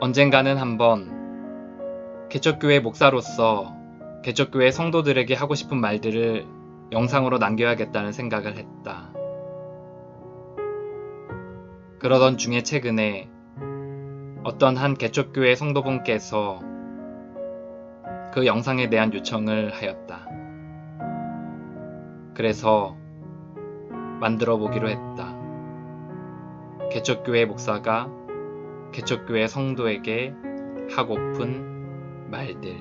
언젠가는 한번 개척교회 목사로서 개척교회 성도들에게 하고 싶은 말들을 영상으로 남겨야겠다는 생각을 했다. 그러던 중에 최근에 어떤 한 개척교회 성도분께서 그 영상에 대한 요청을 하였다. 그래서 만들어 보기로 했다. 개척교회 목사가 개척교회 성도에게 하고픈 말들.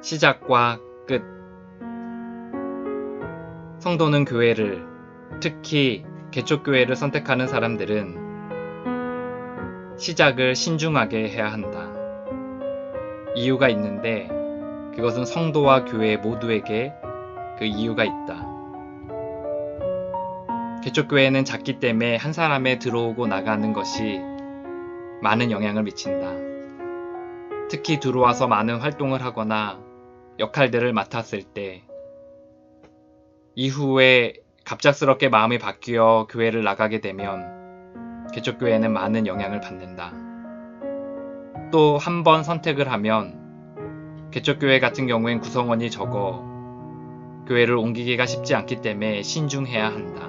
시작과 끝. 성도는 교회를, 특히 개척교회를 선택하는 사람들은 시작을 신중하게 해야 한다. 이유가 있는데 그것은 성도와 교회 모두에게 그 이유가 있다. 개척교회는 작기 때문에 한 사람에 들어오고 나가는 것이 많은 영향을 미친다. 특히 들어와서 많은 활동을 하거나 역할들을 맡았을 때 이후에 갑작스럽게 마음이 바뀌어 교회를 나가게 되면 개척교회는 많은 영향을 받는다. 또 한 번 선택을 하면 개척교회 같은 경우엔 구성원이 적어 교회를 옮기기가 쉽지 않기 때문에 신중해야 한다.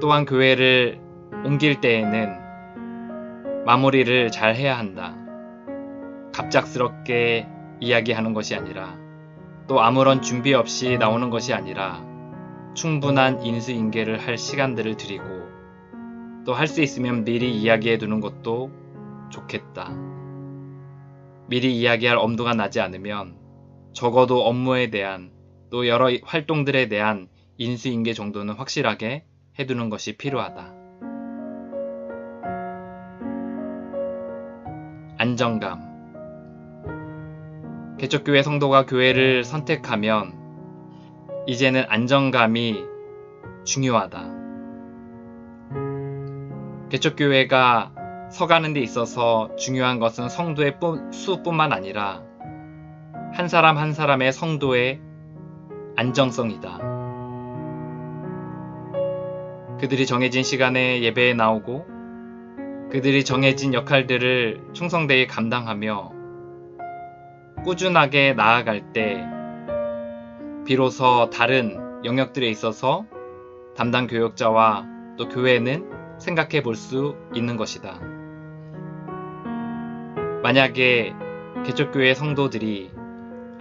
또한 교회를 옮길 때에는 마무리를 잘 해야 한다. 갑작스럽게 이야기하는 것이 아니라 또 아무런 준비 없이 나오는 것이 아니라 충분한 인수인계를 할 시간들을 드리고 또 할 수 있으면 미리 이야기해 두는 것도 좋겠다. 미리 이야기할 엄두가 나지 않으면 적어도 업무에 대한 또 여러 활동들에 대한 인수인계 정도는 확실하게 해두는 것이 필요하다. 안정감. 개척교회 성도가 교회를 선택하면 이제는 안정감이 중요하다. 개척교회가 서가는 데 있어서 중요한 것은 성도의 수뿐만 아니라 한 사람 한 사람의 성도의 안정성이다. 그들이 정해진 시간에 예배에 나오고 그들이 정해진 역할들을 충성되게 감당하며 꾸준하게 나아갈 때 비로소 다른 영역들에 있어서 담당 교역자와 또 교회는 생각해 볼 수 있는 것이다. 만약에 개척교회 성도들이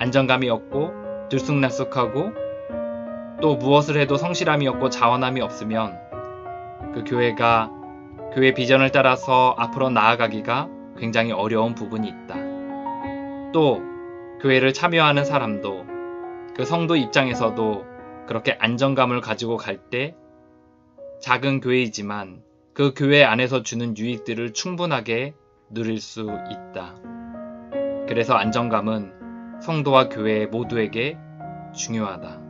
안정감이 없고 들쑥날쑥하고 또 무엇을 해도 성실함이 없고 자원함이 없으면 그 교회가 교회 비전을 따라서 앞으로 나아가기가 굉장히 어려운 부분이 있다. 또 교회를 참여하는 사람도 그 성도 입장에서도 그렇게 안정감을 가지고 갈 때 작은 교회이지만 그 교회 안에서 주는 유익들을 충분하게 누릴 수 있다. 그래서 안정감은 성도와 교회 모두에게 중요하다.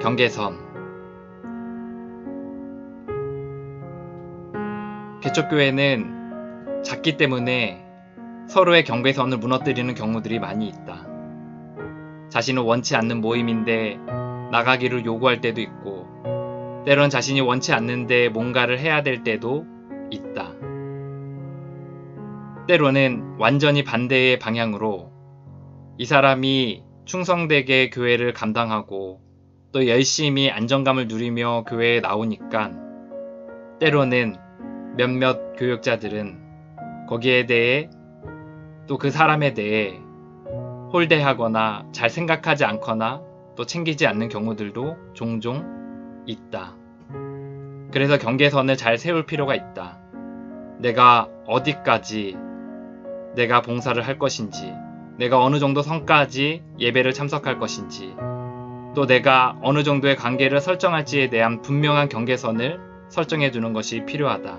경계선 개척교회는 작기 때문에 서로의 경계선을 무너뜨리는 경우들이 많이 있다. 자신은 원치 않는 모임인데 나가기를 요구할 때도 있고, 때론 자신이 원치 않는데 뭔가를 해야 될 때도. 때로는 완전히 반대의 방향으로 이 사람이 충성되게 교회를 감당하고 또 열심히 안정감을 누리며 교회에 나오니까 때로는 몇몇 교육자들은 거기에 대해 또 그 사람에 대해 홀대하거나 잘 생각하지 않거나 또 챙기지 않는 경우들도 종종 있다. 그래서 경계선을 잘 세울 필요가 있다. 내가 어디까지 내가 봉사를 할 것인지, 내가 어느 정도 성까지 예배를 참석할 것인지, 또 내가 어느 정도의 관계를 설정할지에 대한 분명한 경계선을 설정해 두는 것이 필요하다.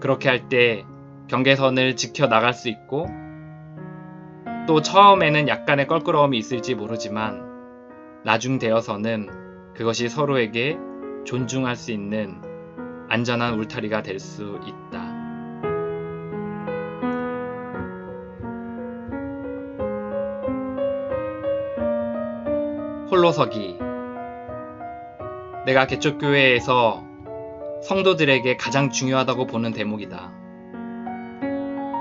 그렇게 할 때 경계선을 지켜 나갈 수 있고 또 처음에는 약간의 껄끄러움이 있을지 모르지만 나중 되어서는 그것이 서로에게 존중할 수 있는 안전한 울타리가 될 수 있다. 홀로 서기 내가 개척교회에서 성도들에게 가장 중요하다고 보는 대목이다.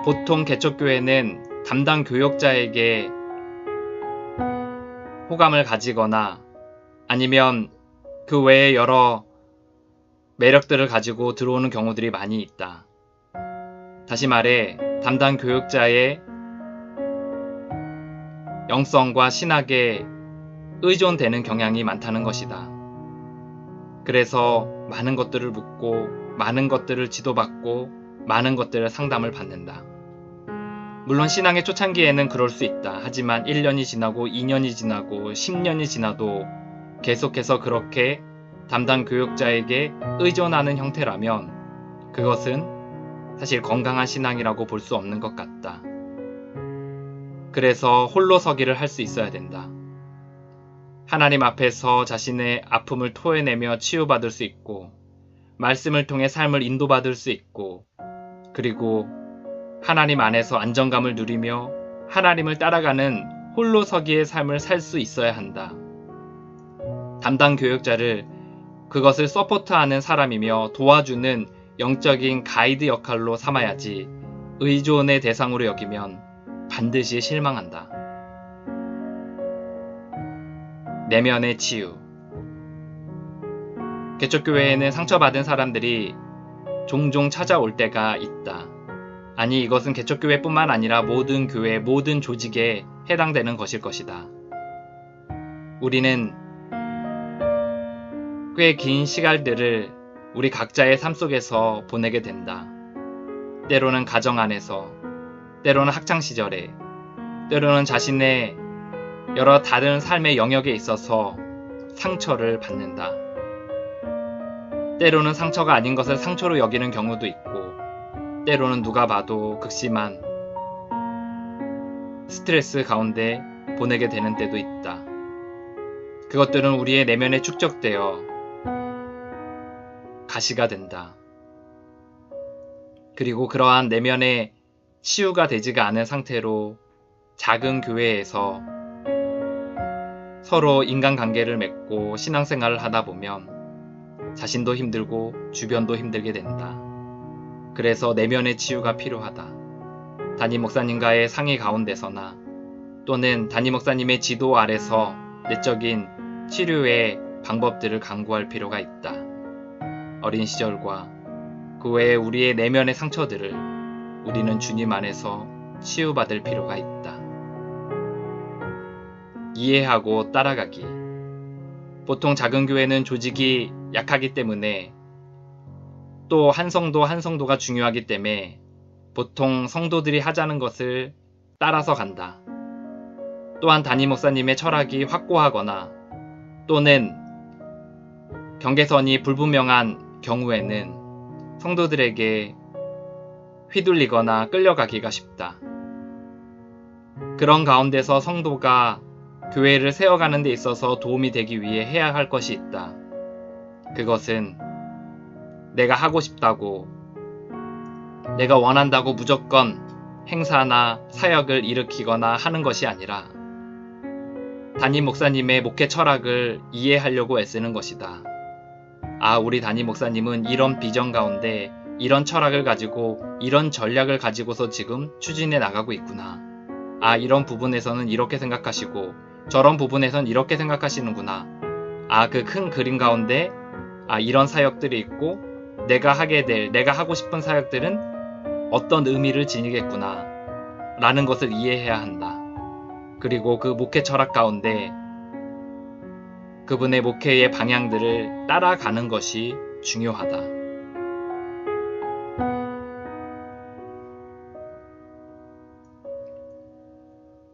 보통 개척교회는 담당 교역자에게 호감을 가지거나 아니면 그 외에 여러 매력들을 가지고 들어오는 경우들이 많이 있다. 다시 말해, 담당 교육자의 영성과 신학에 의존되는 경향이 많다는 것이다. 그래서 많은 것들을 묻고, 많은 것들을 지도받고, 많은 것들을 상담을 받는다. 물론 신앙의 초창기에는 그럴 수 있다. 하지만 1년이 지나고 2년이 지나고 10년이 지나도 계속해서 그렇게 담당 교육자에게 의존하는 형태라면 그것은 사실 건강한 신앙이라고 볼 수 없는 것 같다. 그래서 홀로 서기를 할 수 있어야 된다. 하나님 앞에서 자신의 아픔을 토해내며 치유받을 수 있고, 말씀을 통해 삶을 인도받을 수 있고, 그리고 하나님 안에서 안정감을 누리며 하나님을 따라가는 홀로 서기의 삶을 살 수 있어야 한다. 담당 교육자를 그것을 서포트하는 사람이며 도와주는 영적인 가이드 역할로 삼아야지 의존의 대상으로 여기면 반드시 실망한다. 내면의 치유 개척교회에는 상처받은 사람들이 종종 찾아올 때가 있다. 아니 이것은 개척교회뿐만 아니라 모든 교회, 모든 조직에 해당되는 것일 것이다. 우리는 꽤 긴 시간들을 우리 각자의 삶 속에서 보내게 된다. 때로는 가정 안에서, 때로는 학창 시절에, 때로는 자신의 여러 다른 삶의 영역에 있어서 상처를 받는다. 때로는 상처가 아닌 것을 상처로 여기는 경우도 있고, 때로는 누가 봐도 극심한 스트레스 가운데 보내게 되는 때도 있다. 그것들은 우리의 내면에 축적되어 가시가 된다. 그리고 그러한 내면의 치유가 되지가 않은 상태로 작은 교회에서 서로 인간관계를 맺고 신앙생활을 하다 보면 자신도 힘들고 주변도 힘들게 된다. 그래서 내면의 치유가 필요하다. 담임 목사님과의 상의 가운데서나 또는 담임 목사님의 지도 아래서 내적인 치료의 방법들을 강구할 필요가 있다. 어린 시절과 그 외에 우리의 내면의 상처들을 우리는 주님 안에서 치유받을 필요가 있다. 이해하고 따라가기. 보통 작은 교회는 조직이 약하기 때문에 또 한 성도 한 성도가 중요하기 때문에 보통 성도들이 하자는 것을 따라서 간다. 또한 담임 목사님의 철학이 확고하거나 또는 경계선이 불분명한 경우에는 성도들에게 휘둘리거나 끌려가기가 쉽다. 그런 가운데서 성도가 교회를 세워가는 데 있어서 도움이 되기 위해 해야 할 것이 있다. 그것은 내가 하고 싶다고, 내가 원한다고 무조건 행사나 사역을 일으키거나 하는 것이 아니라 담임 목사님의 목회 철학을 이해하려고 애쓰는 것이다. 아, 우리 담임 목사님은 이런 비전 가운데 이런 철학을 가지고 이런 전략을 가지고서 지금 추진해 나가고 있구나. 아, 이런 부분에서는 이렇게 생각하시고 저런 부분에선 이렇게 생각하시는구나. 아, 그 큰 그림 가운데 아, 이런 사역들이 있고 내가 하게 될, 내가 하고 싶은 사역들은 어떤 의미를 지니겠구나. 라는 것을 이해해야 한다. 그리고 그 목회 철학 가운데 그분의 목회의 방향들을 따라가는 것이 중요하다.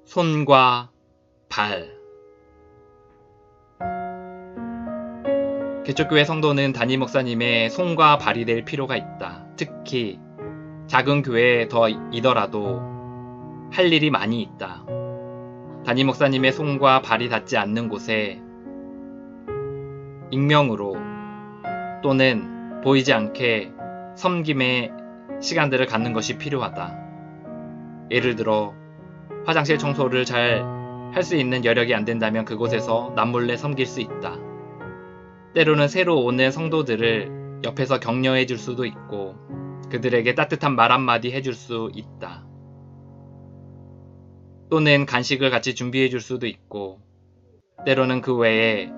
손과 발 개척교회 성도는 담임 목사님의 손과 발이 될 필요가 있다. 특히 작은 교회에 더 이더라도 할 일이 많이 있다. 담임 목사님의 손과 발이 닿지 않는 곳에 익명으로 또는 보이지 않게 섬김의 시간들을 갖는 것이 필요하다. 예를 들어 화장실 청소를 잘 할 수 있는 여력이 안 된다면 그곳에서 남몰래 섬길 수 있다. 때로는 새로 오는 성도들을 옆에서 격려해 줄 수도 있고 그들에게 따뜻한 말 한마디 해줄 수 있다. 또는 간식을 같이 준비해 줄 수도 있고 때로는 그 외에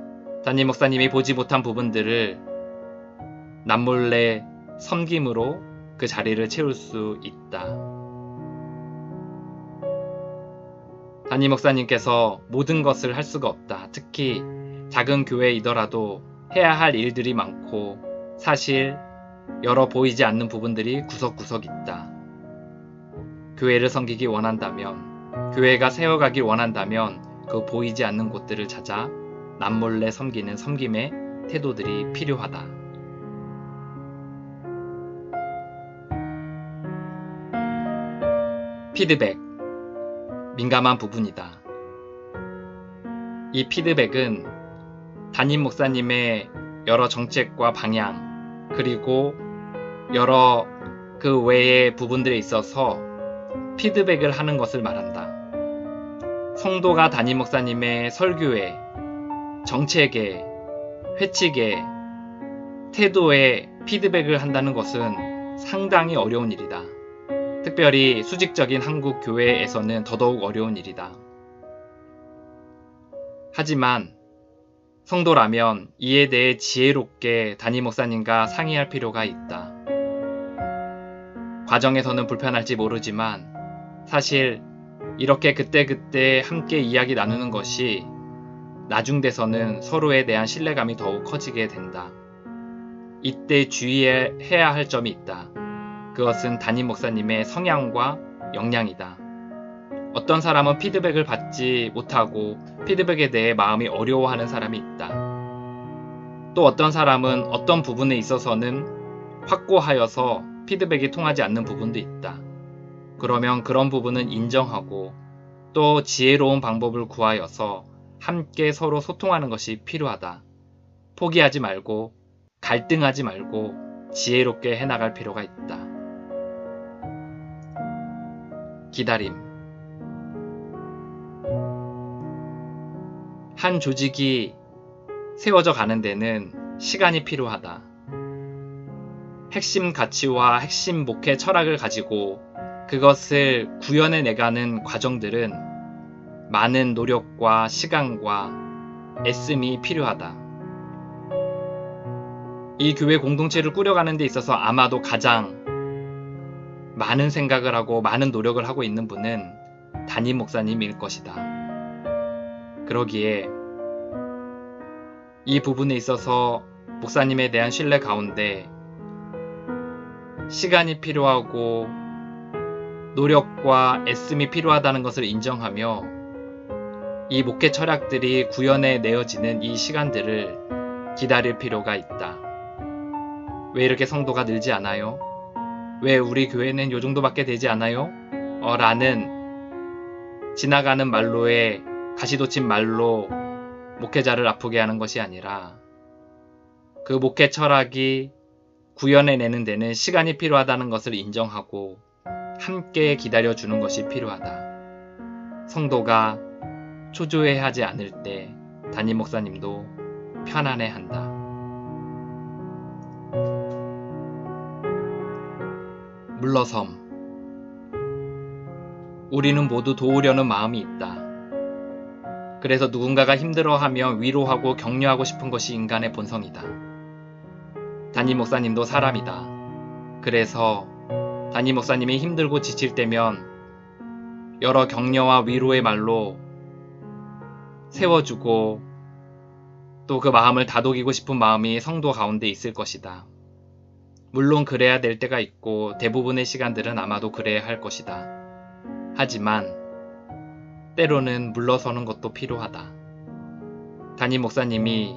담임 목사님이 보지 못한 부분들을 남몰래 섬김으로 그 자리를 채울 수 있다. 담임 목사님께서 모든 것을 할 수가 없다. 특히 작은 교회이더라도 해야 할 일들이 많고 사실 여러 보이지 않는 부분들이 구석구석 있다. 교회를 섬기기 원한다면, 교회가 세워가길 원한다면 그 보이지 않는 곳들을 찾아 남몰래 섬기는 섬김의 태도들이 필요하다. 피드백. 민감한 부분이다. 이 피드백은 담임 목사님의 여러 정책과 방향, 그리고 여러 그 외의 부분들에 있어서 피드백을 하는 것을 말한다. 성도가 담임 목사님의 설교에, 정책에, 회칙에, 태도에 피드백을 한다는 것은 상당히 어려운 일이다. 특별히 수직적인 한국 교회에서는 더더욱 어려운 일이다. 하지만 성도라면 이에 대해 지혜롭게 담임 목사님과 상의할 필요가 있다. 과정에서는 불편할지 모르지만 사실 이렇게 그때그때 함께 이야기 나누는 것이 나중 돼서는 서로에 대한 신뢰감이 더욱 커지게 된다. 이때 주의해야 할 점이 있다. 그것은 담임 목사님의 성향과 역량이다. 어떤 사람은 피드백을 받지 못하고 피드백에 대해 마음이 어려워하는 사람이 있다. 또 어떤 사람은 어떤 부분에 있어서는 확고하여서 피드백이 통하지 않는 부분도 있다. 그러면 그런 부분은 인정하고 또 지혜로운 방법을 구하여서 함께 서로 소통하는 것이 필요하다. 포기하지 말고 갈등하지 말고 지혜롭게 해나갈 필요가 있다. 기다림. 한 조직이 세워져 가는 데는 시간이 필요하다. 핵심 가치와 핵심 목회 철학을 가지고 그것을 구현해 내가는 과정들은 많은 노력과 시간과 애씀이 필요하다. 이 교회 공동체를 꾸려가는 데 있어서 아마도 가장 많은 생각을 하고 많은 노력을 하고 있는 분은 담임 목사님일 것이다. 그러기에 이 부분에 있어서 목사님에 대한 신뢰 가운데 시간이 필요하고 노력과 애씀이 필요하다는 것을 인정하며 이 목회 철학들이 구현해 내어지는 이 시간들을 기다릴 필요가 있다. 왜 이렇게 성도가 늘지 않아요? 왜 우리 교회는 요 정도밖에 되지 않아요? 어, 라는 지나가는 말로에 가시돋친 말로 목회자를 아프게 하는 것이 아니라 그 목회 철학이 구현해내는 데는 시간이 필요하다는 것을 인정하고 함께 기다려주는 것이 필요하다. 성도가 초조해하지 않을 때 담임 목사님도 편안해한다. 물러섬. 우리는 모두 도우려는 마음이 있다. 그래서 누군가가 힘들어하며 위로하고 격려하고 싶은 것이 인간의 본성이다. 담임 목사님도 사람이다. 그래서 담임 목사님이 힘들고 지칠 때면 여러 격려와 위로의 말로 세워주고 또 그 마음을 다독이고 싶은 마음이 성도 가운데 있을 것이다. 물론 그래야 될 때가 있고 대부분의 시간들은 아마도 그래야 할 것이다. 하지만 때로는 물러서는 것도 필요하다. 담임 목사님이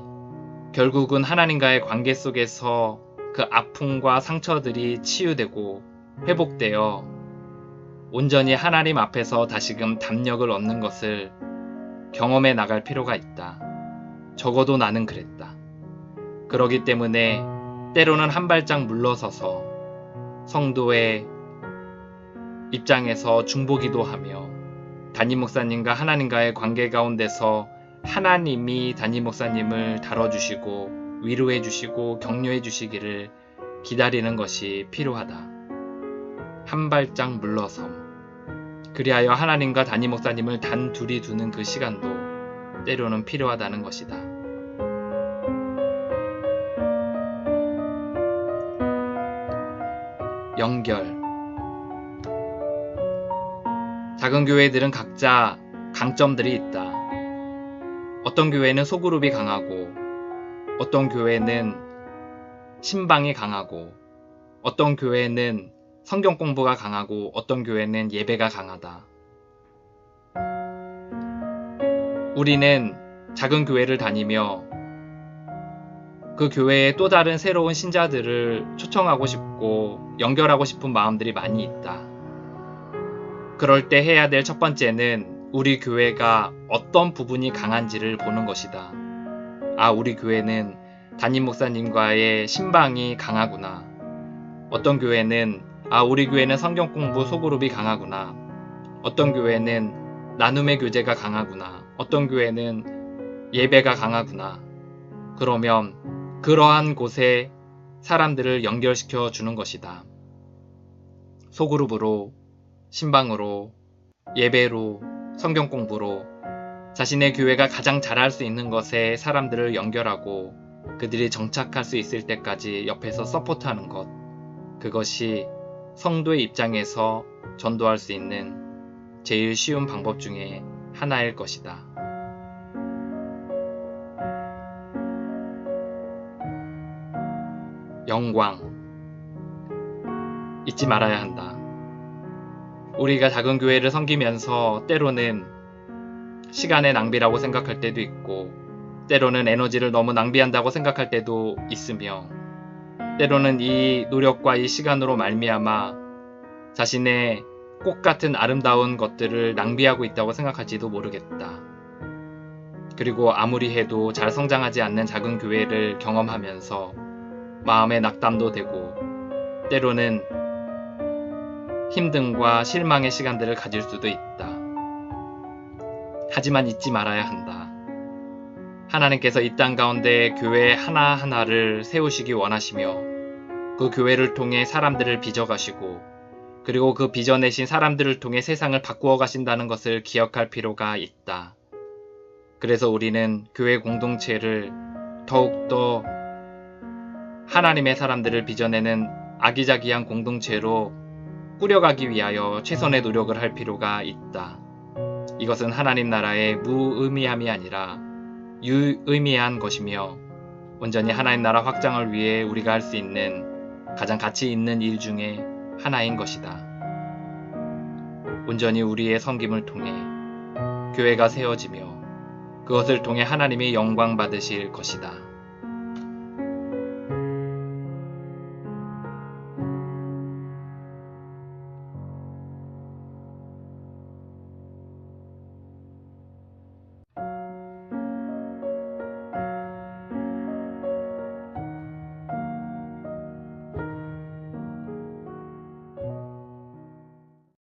결국은 하나님과의 관계 속에서 그 아픔과 상처들이 치유되고 회복되어 온전히 하나님 앞에서 다시금 담력을 얻는 것을 경험해 나갈 필요가 있다. 적어도 나는 그랬다. 그러기 때문에 때로는 한 발짝 물러서서 성도의 입장에서 중보기도 하며 담임 목사님과 하나님과의 관계 가운데서 하나님이 담임 목사님을 다뤄주시고 위로해 주시고 격려해 주시기를 기다리는 것이 필요하다. 한 발짝 물러섬. 그리하여 하나님과 담임 목사님을 단 둘이 두는 그 시간도 때로는 필요하다는 것이다. 연결. 작은 교회들은 각자 강점들이 있다. 어떤 교회는 소그룹이 강하고, 어떤 교회는 신방이 강하고, 어떤 교회는 성경 공부가 강하고, 어떤 교회는 예배가 강하다. 우리는 작은 교회를 다니며 그 교회에 또 다른 새로운 신자들을 초청하고 싶고 연결하고 싶은 마음들이 많이 있다. 그럴 때 해야 될 첫 번째는 우리 교회가 어떤 부분이 강한지를 보는 것이다. 아, 우리 교회는 담임 목사님과의 신방이 강하구나. 어떤 교회는 아, 우리 교회는 성경 공부 소그룹이 강하구나. 어떤 교회는 나눔의 교제가 강하구나. 어떤 교회는 예배가 강하구나. 그러면 그러한 곳에 사람들을 연결시켜 주는 것이다. 소그룹으로, 신방으로, 예배로, 성경 공부로 자신의 교회가 가장 잘할 수 있는 것에 사람들을 연결하고 그들이 정착할 수 있을 때까지 옆에서 서포트하는 것. 그것이 성도의 입장에서 전도할 수 있는 제일 쉬운 방법 중에 하나일 것이다. 영광. 잊지 말아야 한다. 우리가 작은 교회를 섬기면서 때로는 시간의 낭비라고 생각할 때도 있고, 때로는 에너지를 너무 낭비한다고 생각할 때도 있으며, 때로는 이 노력과 이 시간으로 말미암아 자신의 꽃 같은 아름다운 것들을 낭비하고 있다고 생각할지도 모르겠다. 그리고 아무리 해도 잘 성장하지 않는 작은 교회를 경험하면서 마음의 낙담도 되고 때로는 힘듦과 실망의 시간들을 가질 수도 있다. 하지만 잊지 말아야 한다. 하나님께서 이 땅 가운데 교회 하나하나를 세우시기 원하시며 그 교회를 통해 사람들을 빚어가시고 그리고 그 빚어내신 사람들을 통해 세상을 바꾸어 가신다는 것을 기억할 필요가 있다. 그래서 우리는 교회 공동체를 더욱더 하나님의 사람들을 빚어내는 아기자기한 공동체로 꾸려가기 위하여 최선의 노력을 할 필요가 있다. 이것은 하나님 나라의 무의미함이 아니라 유의미한 것이며 온전히 하나님 나라 확장을 위해 우리가 할 수 있는 가장 가치 있는 일 중에 하나인 것이다. 온전히 우리의 섬김을 통해 교회가 세워지며 그것을 통해 하나님이 영광 받으실 것이다.